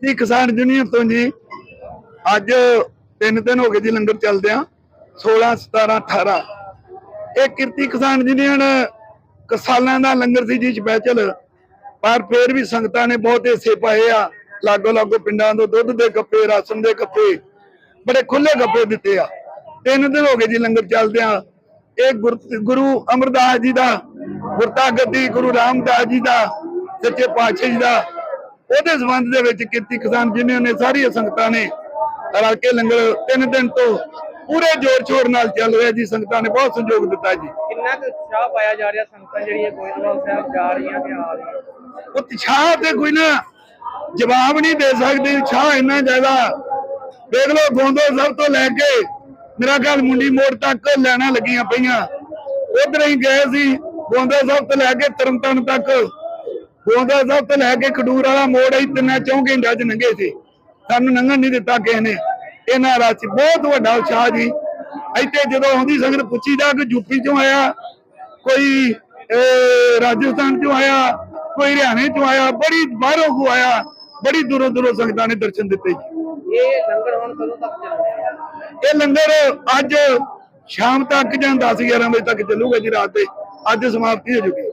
Kirti Kisan union ਤੋਂ ਜੀ। ਅੱਜ ਤਿੰਨ ਦਿਨ ਹੋ ਗਏ ਜੀ ਲੰਗਰ ਚੱਲਦੇ ਆ 16 17 18 ਇਹ ਕਿਰਤੀ ਕਿਸਾਨ ਯੂਨੀਅਨ ਕਿਸਾਨਾਂ ਦਾ ਲੰਗਰ ਸੀ ਜੀ ਸਪੈਸ਼ਲ। ਪਰ ਫੇਰ ਵੀ ਸੰਗਤਾਂ ਨੇ ਬਹੁਤ ਹਿੱਸੇ ਪਾਏ ਆ। ਲਾਗੋ ਲਾਗੋ ਪਿੰਡਾਂ ਤੋਂ ਦੁੱਧ ਦੇ ਕੱਪੇ, ਰਾਸ਼ਨ ਦੇ ਕੱਪੇ, ਬੜੇ ਖੁੱਲੇ ਗੱਪੇ ਦਿੱਤੇ ਆ। ਤਿੰਨ ਦਿਨ ਹੋ ਗਏ ਜੀ ਲੰਗਰ ਚੱਲਦਿਆਂ। ਇਹ ਗੁਰ- ਗੁਰੂ ਅਮਰਦਾਸ ਜੀ ਦਾ ਗੁਰਤਾ ਗੱਦੀ ਗੁਰੂ ਰਾਮਦਾਸ ਜੀ ਦਾ, ਸੱਚੇ ਪਾਤਸ਼ਾਹ ਜੀ ਦਾ ਉਹਦੇ ਸੰਬੰਧ ਦੇ ਵਿੱਚ ਕਿਰਤੀ ਕਿਸਾਨ ਯੂਨੀਅਨ ਨੇ ਸਾਰੀਆਂ ਸੰਗਤਾਂ ਨੇ ਰਲ ਕੇ ਲੰਗਰ ਤਿੰਨ ਦਿਨ ਤੋਂ ਪੂਰੇ ਜੋਰ ਸ਼ੋਰ ਨਾਲ ਚੱਲ ਰਿਹਾ ਜੀ ਸੰਗਤਾਂ ਨੇ ਬਹੁਤ ਸਹਿਯੋਗ ਦਿੱਤਾ ਜੀ। ਕਿੰਨਾ ਕੁ ਉਤਸ਼ਾਹ ਪਾਇਆ ਜਾ ਰਿਹਾ ਸੰਗਤਾਂ ਜਿਹੜੀਆਂ ਗੋਇੰਦਵਾਲ ਸਾਹਿਬ ਜਾ ਰਹੀਆਂ ਤੇ ਆ ਰਹੀਆਂ? ਉਤਸ਼ਾਹ ਤੇ ਕੋਈ ਨਾ ਜਵਾਬ ਨਹੀਂ ਦੇ ਸਕਦੇ ਉਤਸ਼ਾਹ ਇੰਨਾ ਜ਼ਿਆਦਾ। ਦੇਖ ਲਓ ਗੋਂਦੋ ਸਭ ਤੋਂ ਲੈ ਕੇ ਮੇਰਾ ਖਿਆਲ ਮੁੰਡੀ ਮੋੜ ਤੱਕ ਲੈਣਾ ਲੱਗੀਆਂ ਪਈਆਂ। ਉਧਰ ਹੀ ਗਏ ਸੀ ਗੋਂਦੋ ਸਾਹਿਬ ਤੋਂ ਲੈ ਕੇ ਤਰਨਤਾਰਨ ਤੱਕ। ਗੋਂਦੋ ਸਾਹਿਬ ਤੋਂ ਲੈ ਕੇ ਖਡੂਰ ਵਾਲਾ ਮੋੜ ਹੀ ਤਿੰਨਾਂ ਚੌਂ ਘੰਟਿਆਂ ਚ ਲੰਘੇ ਸੀ। ਸਾਨੂੰ ਲੰਘਣ ਨਹੀਂ ਦਿੱਤਾ ਕਿਸੇ ਨੇ। ਇਹਨਾਂ ਰਾਤ ਬਹੁਤ ਵੱਡਾ ਉਤਸ਼ਾਹ ਜੀ ਇੱਥੇ ਜਦੋਂ ਆਉਂਦੀ ਸੰਗਤ ਪੁੱਛੀਦਾ ਕਿ ਯੂਪੀ ਚੋਂ ਆਇਆ ਕੋਈ ਰਾਜਸਥਾਨ ਚੋਂ ਆਇਆ ਕੋਈ ਹਰਿਆਣੇ ਚੋਂ ਆਇਆ ਬੜੀ ਬਾਹਰੋਂ ਕੋ ਆਇਆ ਬੜੀ ਦੂਰੋਂ ਦੂਰੋਂ ਸੰਗਤਾਂ ਨੇ ਦਰਸ਼ਨ ਦਿੱਤੇ ਜੀ। ਇਹ ਲੰਗਰ ਹੁਣ ਕਦੋਂ ਤੱਕ ਚੱਲਣਾ ਇਹ ਲੰਗਰ ਅੱਜ ਸ਼ਾਮ ਤੱਕ ਜਾਂ 10 11 ਵਜੇ ਤੱਕ ਚੱਲੂਗਾ ਜੀ ਰਾਤ ਦੇ। ਅੱਜ ਸਮਾਪਤੀ ਹੋ ਜੂਗੀ